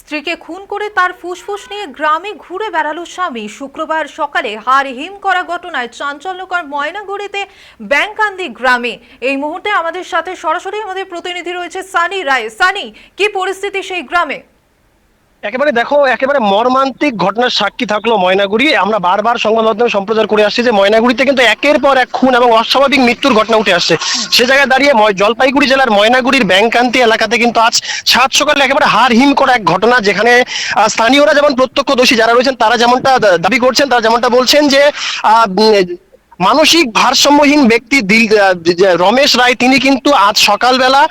স্ত্রীকে খুন করে তার ফুসফুস নিয়ে গ্রামে ঘুরে বেড়ালো স্বামী। শুক্রবার সকালে হার হিম করা ঘটনায় চাঞ্চল্যকর ময়নাগুড়িতে ব্যাংকান্দি গ্রামে। এই মুহূর্তে আমাদের সাথে সরাসরি আমাদের প্রতিনিধি রয়েছে সানি রায়। সানি, কি পরিস্থিতি সেই গ্রামে? একেবারে দেখো, একেবারে মর্মান্তিক ঘটনার সাক্ষী থাকল ময়নাগুড়ি। আমরা বারবার সংবাদ মাধ্যমে সম্প্রচার করে আসছি যে ময়নাগুড়িতে কিন্তু একের পর এক খুন এবং অস্বাভাবিক মৃত্যুর ঘটনা উঠে আসছে। সে জায়গায় দাঁড়িয়ে জলপাইগুড়ি জেলার ময়নাগুড়ির ব্যাংকান্তি এলাকাতে কিন্তু আজ সাত সকালে একেবারে হার হিম করা এক ঘটনা, যেখানে স্থানীয়রা যেমন প্রত্যক্ষদর্শী যারা রয়েছেন, তারা যেমনটা দাবি করছেন, তারা যেমনটা বলছেন যে মানসিক ভারসাম্যহীন ব্যক্তি রমেশ রায়, তিনি কিন্তু আজ সকালবেলা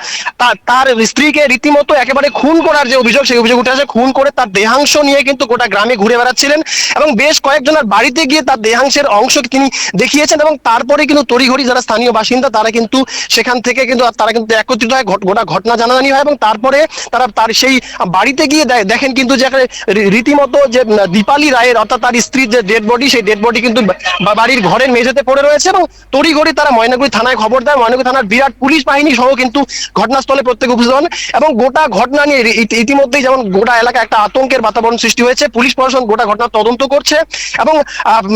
তার স্ত্রীকে রীতিমতো একেবারে খুন করার যে অভিযোগ, সেই অভিযোগ উঠে আসে। খুন করে তার দেহাংশ নিয়ে কিন্তু গোটা গ্রামে ঘুরে বেড়াচ্ছিলেন এবং বেশ কয়েকজনের বাড়িতে গিয়ে তার দেহাংশের অংশ তিনি দেখিয়েছেন এবং তারপরে কিন্তু তড়িঘড়ি যারা স্থানীয় বাসিন্দা, তারা কিন্তু সেখান থেকে কিন্তু, তারা কিন্তু একত্রিত হয়। গোটা ঘটনা জানাজানি হয় এবং তারপরে তারা তার সেই বাড়িতে গিয়ে দেখেন কিন্তু যে রীতিমতো যে দীপালি রায়ের অর্থাৎ তার স্ত্রীর যে ডেড বডি সেই ডেড বডি কিন্তু বাড়ির ঘরের মেঝেতে পড়ে রয়েছে এবং তড়িঘড়ি তারা ময়নাগুড়ি থানায় খবর দেয়। ময়নাগুড়ি থানার বিরাট পুলিশ বাহিনী সহ কিন্তু ঘটনাস্থলে প্রত্যেক উপস্থিত হন এবং গোটা ঘটনা নিয়ে ইতিমধ্যেই যেমন গোটা এলাকা একটা আতঙ্কের বাতাবরণ সৃষ্টি হয়েছে। পুলিশ প্রশাসন গোটা ঘটনা তদন্ত করছে এবং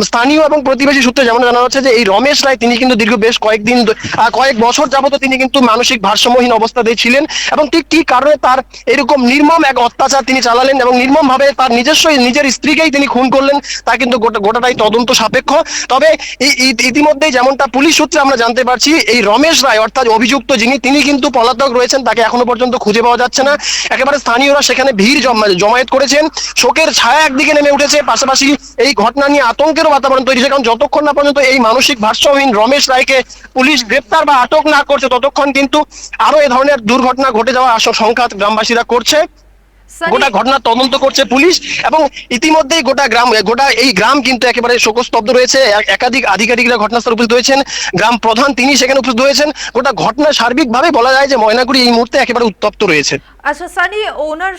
স্থানীয় এবং প্রতিবেশী সূত্রে যেমন জানা যাচ্ছে যে এই রমেশ রায় তিনি কিন্তু দীর্ঘ বেশ কয়েকদিন কয়েক বছর যাবত তিনি কিন্তু মানসিক ভারসাম্যহীন অবস্থাতেই ছিলেন এবং ঠিক কি কারণে তার এরকম নির্মম এক অত্যাচার তিনি চালালেন এবং নির্মম ভাবে তার নিজস্ব নিজের স্ত্রীকেই তিনি খুন করলেন, তা কিন্তু গোটাটাই তদন্ত সাপেক্ষ। তবে এই- ইতিমধ্যেই যেমনটা পুলিশ সূত্রে আমরা জানতে পারছি, এই রমেশ রায়, অর্থাৎ অভিযুক্ত যিনি, তিনি কিন্তু পলাতক রয়েছেন, তাকে এখনও পর্যন্ত খুঁজে পাওয়া যাচ্ছে না। একেবারে স্থানীয়রা সেখানে ভিড় জমা- জমায়েত করেছেন। শোকের ছায়া একদিকে নেমে উঠেছে, পাশাপাশি এই ঘটনা নিয়ে আতঙ্কেরও বাতাবরণ তৈরি হয়েছে। কারণ যতক্ষণ না পর্যন্ত এই মানসিক ভারসাম্যহীন রমেশ রায়কে পুলিশ গ্রেপ্তার বা আটক না করছে, ততক্ষণ কিন্তু আরও এ ধরনের দুর্ঘটনা ঘটে যাওয়ার আশঙ্কা গ্রামবাসীরা করছে। গোটা ঘটনা তদন্ত করছে পুলিশ এবং ইতিমধ্যেই গোটা গ্রাম গোটা এই গ্রাম কিন্তু একেবারে শোকস্তব্ধ রয়েছে। একাধিক আধিকারিকরা ঘটনাস্থলে উপস্থিত হয়েছেন। গ্রাম প্রধান তিনি সেখানে উপস্থিত হয়েছেন। গোটা ঘটনা সার্বিকভাবে বলা যায় যে ময়নাগুড়ি এই মুহূর্তে একেবারে উত্তপ্ত রয়েছে। আচ্ছা সানি ওনার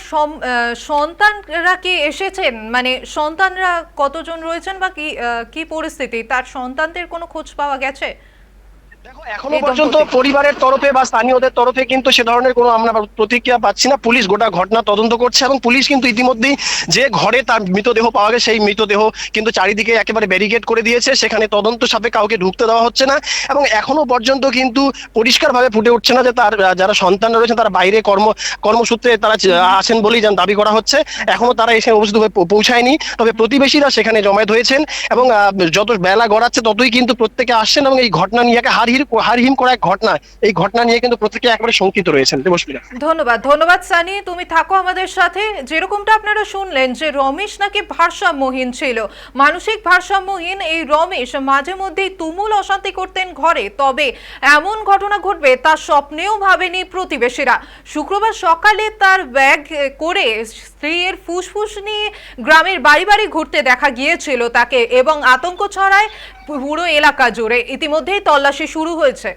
সন্তানরা কি এসেছেন? মানে সন্তানরা কতজন রয়েছেন বা কি কি পরিস্থিতি? তার সন্তানদের কোনো খোঁজ পাওয়া গেছে? এখনও পর্যন্ত। পরিবারের তরফে বা স্থানীয়দের তরফে কিন্তু সে ধরনের কোনো আমরা প্রতিক্রিয়া পাচ্ছি না। পুলিশ গোটা ঘটনা তদন্ত করছে এবং পুলিশ কিন্তু ইতিমধ্যেই যে ঘরে তার মৃতদেহ পাওয়া গেছে সেই মৃতদেহ কিন্তু চারিদিকে একেবারে ব্যারিকেড করে দিয়েছে। সেখানে তদন্ত সাপে কাউকে ঢুকতে দেওয়া হচ্ছে না এবং এখনও পর্যন্ত কিন্তু পরিষ্কারভাবে ফুটে উঠছে না যে তার যারা সন্তান রয়েছে তারা বাইরে কর্ম কর্মসূত্রে তারা আছেন বলেই যেন দাবি করা হচ্ছে। এখনও তারা এসে উপস্থিত হয়ে পৌঁছায়নি। তবে প্রতিবেশীরা সেখানে জমায়েত হয়েছেন এবং যত বেলা গড়াচ্ছে ততই কিন্তু প্রত্যেকে আসছেন এবং এই ঘটনা নিয়ে একে হারহিম করা এক ঘটনা। এই ঘটনা নিয়ে কিন্তু প্রত্যেকে একেবারে শঙ্কিত রয়েছেন। দেবস্মিতা ধন্যবাদ। ধন্যবাদ, সানি। তুমি থাকো আমাদের সাথে। যেরকমটা আপনারা শুনলেন যে রমেশ নাকি ভারসাম্যহীন ছিল। মানসিক ভারসাম্যহীন এই রমেশ মাঝে মধ্যেই তুমুল অশান্তি করতেন ঘরে। তবে এমন ঘটনা ঘটবে তা স্বপ্নেও ভাবেনি প্রতিবেশীরা। শুক্রবার সকালে তার ব্যাগ করে স্ত্রীর ফুসফুস নিয়ে গ্রামের বাড়ি বাড়ি ঘুরতে দেখা গিয়েছিল তাকে এবং আতঙ্ক ছড়ায় পুরো এলাকা জুড়ে ইতিমধ্যেই তল্লাশি শুরু হয়েছে।